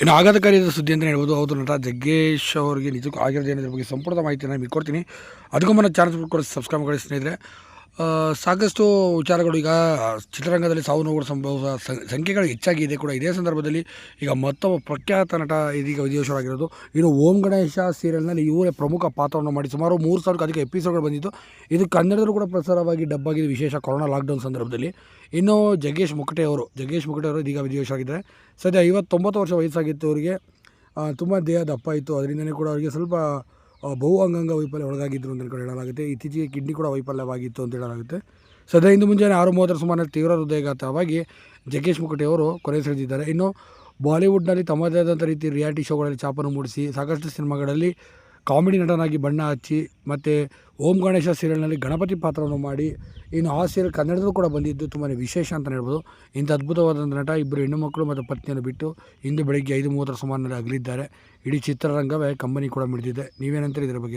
ಇನ್ನು ಆಘಾತಕಾರಿಯಾದ ಸುದ್ದಿ ಅಂತಲೇ ಹೇಳ್ಬೋದು. ಹೌದು ನಟ ಜಗ್ಗೇಶ್ ಅವರಿಗೆ ನಿಜಕ್ಕೂ ಆಗಿರೋದೇನೋ ಏನಿದ್ರ ಬಗ್ಗೆ ಸಂಪೂರ್ಣ ಮಾಹಿತಿಯನ್ನು ನಿಮಗೆ ಕೊಡ್ತೀನಿ. ಅದಕ್ಕೂ ಮುನ್ನ ಚಾನಲ್ ಕೂಡ ಸಬ್ಸ್ಕ್ರೈಬ್ ಮಾಡಿ ಸ್ನೇಹಿತರೆ. ಸಾಕಷ್ಟು ವಿಚಾರಗಳು ಈಗ ಚಿತ್ರರಂಗದಲ್ಲಿ ಸಾವು ನೋವುಗಳು ಸಂಭವ ಸಂಖ್ಯೆಗಳು ಹೆಚ್ಚಾಗಿದೆ ಕೂಡ. ಇದೇ ಸಂದರ್ಭದಲ್ಲಿ ಈಗ ಮತ್ತೊಬ್ಬ ಪ್ರಖ್ಯಾತ ನಟ ಇದೀಗ ವಿಧಿವಶವಾಗಿರೋದು ಇನ್ನು ಓಂ ಗಣೇಶ ಸೀರಿಯಲ್ನಲ್ಲಿ ಇವರೇ ಪ್ರಮುಖ ಪಾತ್ರವನ್ನು ಮಾಡಿ ಸುಮಾರು ಮೂರು ಸಾವಿರಕ್ಕೂ ಅಧಿಕ ಎಪಿಸೋಡ್ಗಳು ಬಂದಿತ್ತು ಇದು ಕನ್ನಡದಲ್ಲೂ ಕೂಡ ಪ್ರಸಾರವಾಗಿ ಡಬ್ ಆಗಿದೆ ವಿಶೇಷ ಕೊರೋನಾ ಲಾಕ್ಡೌನ್ ಸಂದರ್ಭದಲ್ಲಿ. ಇನ್ನು ಜಗ್ಗೇಶ್ ಮುಕಟೆ ಅವರು, ಜಗ್ಗೇಶ್ ಮುಕಟೆ ಅವರು ಇದೀಗ ವಿದೇಶವಾಗಿದ್ದಾರೆ ಸದ್ಯ ಐವತ್ತೊಂಬತ್ತು ವರ್ಷ ವಯಸ್ಸಾಗಿತ್ತು ಅವರಿಗೆ. ತುಂಬ ದೇಹ ದಪ್ಪ ಇತ್ತು. ಅದರಿಂದಲೇ ಕೂಡ ಅವರಿಗೆ ಸ್ವಲ್ಪ ಬಹು ಅಂಗಾಂಗ ವೈಫಲ್ಯ ಒಳಗಾಗಿದ್ದರು ಅಂತ ಹೇಳಲಾಗುತ್ತೆ. ಇತ್ತೀಚೆಗೆ ಕಿಡ್ನಿ ಕೂಡ ವೈಫಲ್ಯವಾಗಿತ್ತು ಅಂತ ಹೇಳಲಾಗುತ್ತೆ. ಸದ್ಯ ಇಂದು ಮುಂಜಾನೆ ಆರು ಮೂವತ್ತರ ಸುಮಾರು ತೀವ್ರ ಹೃದಯಘಾತವಾಗಿ ಅವರು ಕೊನೆಯುಸಿರೆದಿದ್ದಾರೆ ಇನ್ನು ಬಾಲಿವುಡ್ನಲ್ಲಿ ತಮ್ಮದೇ ಆದಂಥ ರೀತಿ ರಿಯಾಲಿಟಿ ಶೋಗಳಲ್ಲಿ ಚಾಪನ್ನು ಮೂಡಿಸಿ ಸಾಕಷ್ಟು ಸಿನಿಮಾಗಳಲ್ಲಿ ಕಾಮಿಡಿ ನಟನಾಗಿ ಬಣ್ಣ ಹಚ್ಚಿ, ಮತ್ತು ಓಂ ಗಣೇಶ ಸೀರಿಯಲ್ನಲ್ಲಿ ಗಣಪತಿ ಪಾತ್ರವನ್ನು ಮಾಡಿ, ಇನ್ನು ಆ ಸೀರಿಯಲ್ ಕನ್ನಡದಲ್ಲೂ ಕೂಡ ಬಂದಿದ್ದು ತುಂಬಾ ವಿಶೇಷ ಅಂತಲೇ ಹೇಳ್ಬೋದು. ಇಂಥ ಅದ್ಭುತವಾದಂಥ ನಟ ಇಬ್ಬರು ಹೆಣ್ಣು ಮಕ್ಕಳು ಮತ್ತು ಪತ್ನಿಯನ್ನು ಬಿಟ್ಟು ಇಂದು ಬೆಳಗ್ಗೆ ಐದು ಮೂವತ್ತರ ಸುಮಾರಿನಲ್ಲಿ ಅಗಲಿದ್ದಾರೆ. ಇಡೀ ಚಿತ್ರರಂಗವೇ ಕಂಬನಿ ಕೂಡ ಮಿಡಿದಿದೆ. ನೀವೇನಂತೀರಿ ಇದರ ಬಗ್ಗೆ?